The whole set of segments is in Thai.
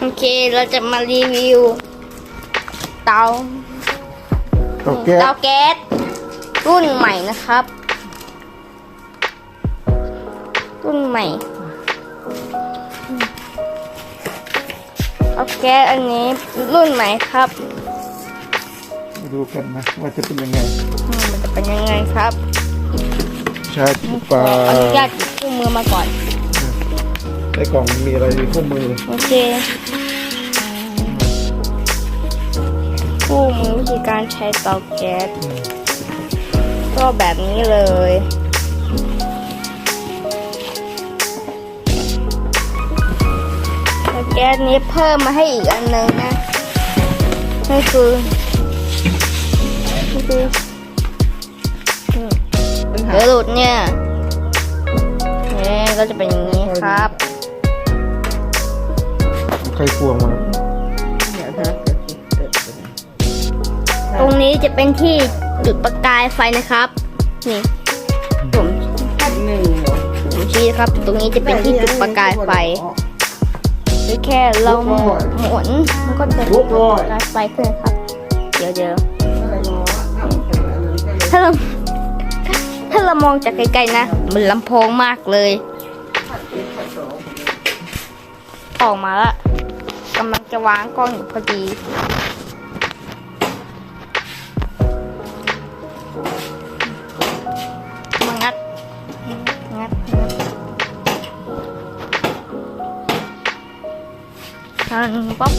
โอเคเราจะมารีวิว เตาเตาแก๊สเตาแก๊สรุ่นใหม่นะครับ รุ่นใหม่เตาแก๊สอันนี้รุ่นใหม่ครับมาดูกันนะว่าจะเป็นยังไงอืมมันจะเป็นยังไงครับ ชาร์จขปลาออนุญาตหยิบคู่มือมาก่อน ในกล่องมีอะไรมีคู่มือโอเคคู่มือวิธีการใช้เตาแก๊สก็แบบนี้เลยแล้วแก๊สนี้เพิ่มมาให้อีกอันหนึงนะนี่คือนี่คืออืมเดี๋ยวหลุดเนี่ยนี่ก็จะเป็นอย่างนี้ครับใครควงมาตรงนี้จะเป็นที่จุดประกายไฟนะครับ นี่ ผมหนึ่งผมชี้ครับ ตรงนี้จะเป็นที่จุดประกายไฟหรือแค่เราหมุนหมุนมันก็จะจุดประกายไฟขึ้นครับ เดี๋ยวเดี๋ยวถ้าเราถ้าเรามองจากไกลๆนะเหมันลำโพงมากเลย ออกมาละ กำลังจะวางกล้องอยู่พอดี มางัด งัดงัดช่างวับ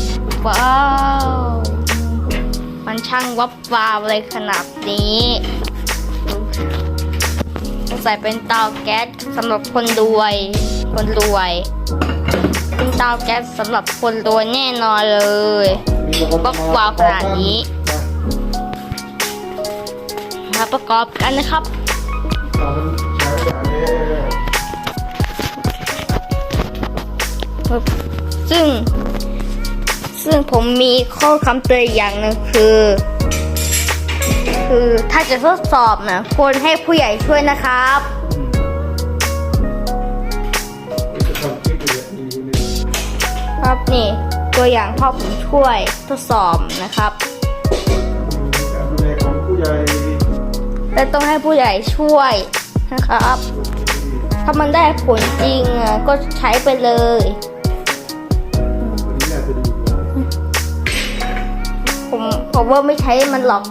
ว้าวมันช่างวับวาวเลยขนาดนี้สงสัยเป็นเตาแก๊สสำหรับคนรวย คนรวย เป็นเตาแก๊สสำหรับคนรวแน่นอนเลยวับวาวขนาดนี้ มาประกอบกันนะครับซึ่ง ซึ่งผมมีข้อคำเตือนอย่างหนึงคือ คือถ้าจะทดสอบนะควรให้ผู้ใหญ่ช่วยนะครับ ครับนี่ตัวอย่างพ่อผมช่วยทดสอบนะครับดูแลของผู้ใหญ่และต้องให้ผู้ใหญ่ช่วยนะครับ ถ้ามันได้ผลจริงอะก็ใช้ไปเลย วันนี้น่าจะดีกว่าผมผมว่าไม่ใช้มันหรอก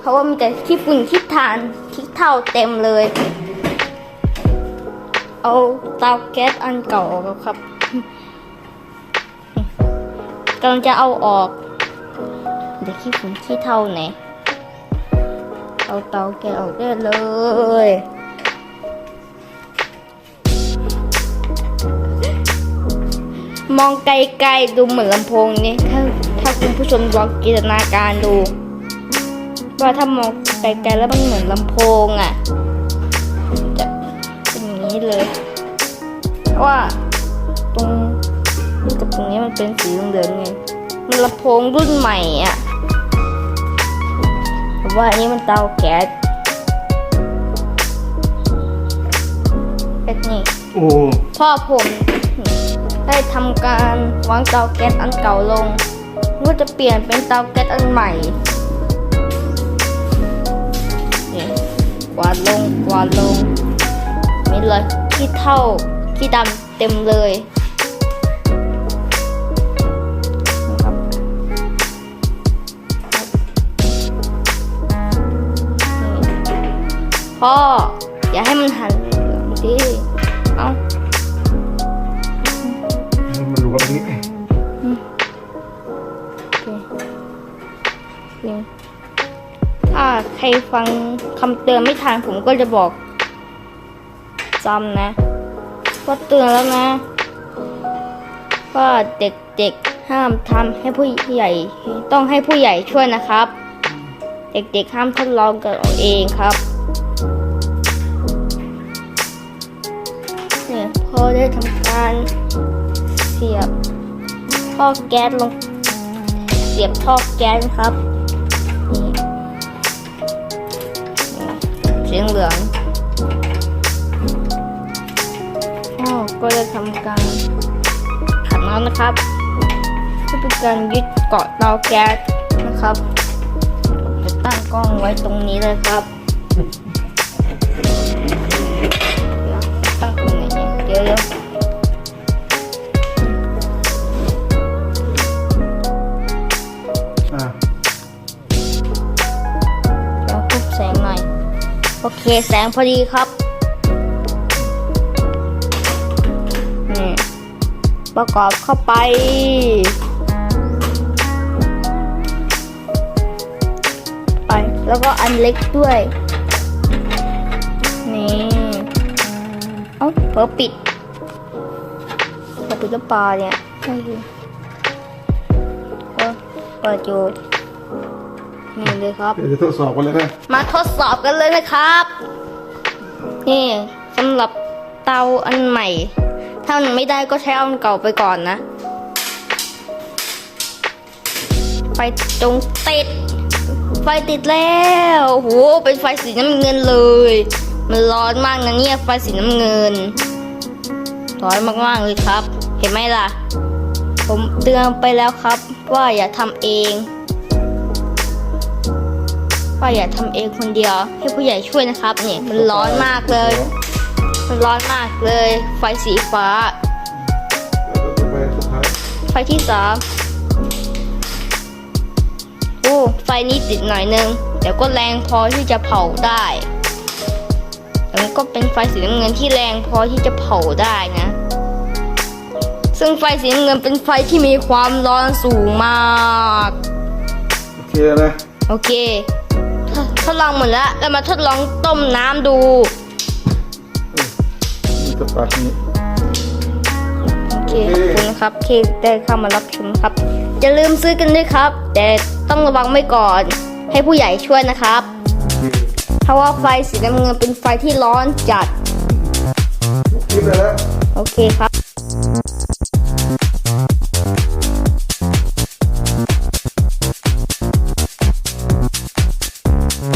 เพราะว่ามีแต่ขี้ฝุ่นขี้ทานขี้เท่าเต็มเลย เอาเตาแก๊สอันเก่าออกครับำลังจะเอาออก เดี๋ยวขี้ฝุ่นขี้เท่าไหนเอาเตาแกออกได้เลยมองไกลๆดูเหมือนลำโพงนี่ถ้าถ้าคุณผู้ชมลองจินตนาการดู ว่าถ้ามองไกลๆแล้วมันเหมือนลำโพงอะจะเป็นอย่างนี้เลยว่า ตรงนี้มันเป็นสีเหลืองๆไง มันลำโพงรุ่นใหม่อะแต่ว่าอันนี้มันเตาแก๊สเป็นนี่โอ้พ่อผมได้ทำการวางเตาแก๊สอันเก่าลงก็จะเปลี่ยนเป็นเตาแก๊สอันใหม่นี่กวาดลงกวาดลงมีเลยขี้เท่าขี้ดำเต็มเลย พ่อ อย่าให้มันหันเหลืองดิเอ้ามันรวมนี้จริงถ้าใครฟังคำเตือนไม่ทันผมก็จะบอกจำนะก็เตือนแล้วนะว่าเด็กๆห้ามทำให้ผู้ใหญ่ต้องให้ผู้ใหญ่ช่วยนะครับ เด็กๆห้ามทดลองกันเอาเองครับ พอได้ทำการเสียบท่อแก๊สลง เสียบท่อแก๊สครับนี่นี่สีเหลืองอ๋อก็จะทำการขัดน้ำนะครับเพื่อเป็นการยึดเกาะเตาแก๊สนะครับจะตั้งกล้องไว้ตรงนี้เลยครับ อเคแสงพอดีครับนี่ประกอบเข้าไป ไป แล้วก็อันเล็กด้วย นี่เอ้าเผลอปิดเผลอปิดกระปาเนี่ยไม่รู้ก็เปิดอยู่ นี่เลยครับ เดี๋ยวจะทดสอบกันเลยนะมาทดสอบกันเลยนะครับ นี่สำหรับเตาอันใหม่ ถ้ามันไม่ได้ก็ใช้เอาอันเก่าไปก่อนนะ ไฟจงติด ไฟติดแล้วโอ้โหเป็นไฟสีน้ำเงินเลย มันร้อนมากนะเนี่ยไฟสีน้ำเงิน ร้อนมากๆเลยครับ เห็นไหมล่ะ ผมเตือนไปแล้วครับ ว่าอย่าทำเอง ว่าอย่าทำเองคนเดียวให้ผู้ใหญ่ช่วยนะครับเนี่ยมันร้อนมากเลย มันร้อนมากเลย ไฟสีฟ้าแล้วก็ไปสุดท้ายไฟที่สามโอ้ไฟนี้ติดหน่อยนึงแต่ก็แรงพอที่จะเผาได้แต่มันก็เป็นไฟสีน้ำเงินที่แรงพอที่จะเผาได้นะ ซึ่งไฟสีน้ำเงินเป็นไฟที่มีความร้อนสูงมาก โอเคนะโอเค ทดลองหมดแล้วแล้วมาทดลองต้มน้ำดูจะปากนี้โอเคขอบคุณครับที่ได้เข้ามารับชมครับอย่าลืมซื้อกันด้วยครับ แต่ต้องระวังไว้ก่อนให้ผู้ใหญ่ช่วยนะครับ เพราะว่าไฟสีน้ำเงินเป็นไฟที่ร้อนจัดคลิปเลยแล้วโอเคครับ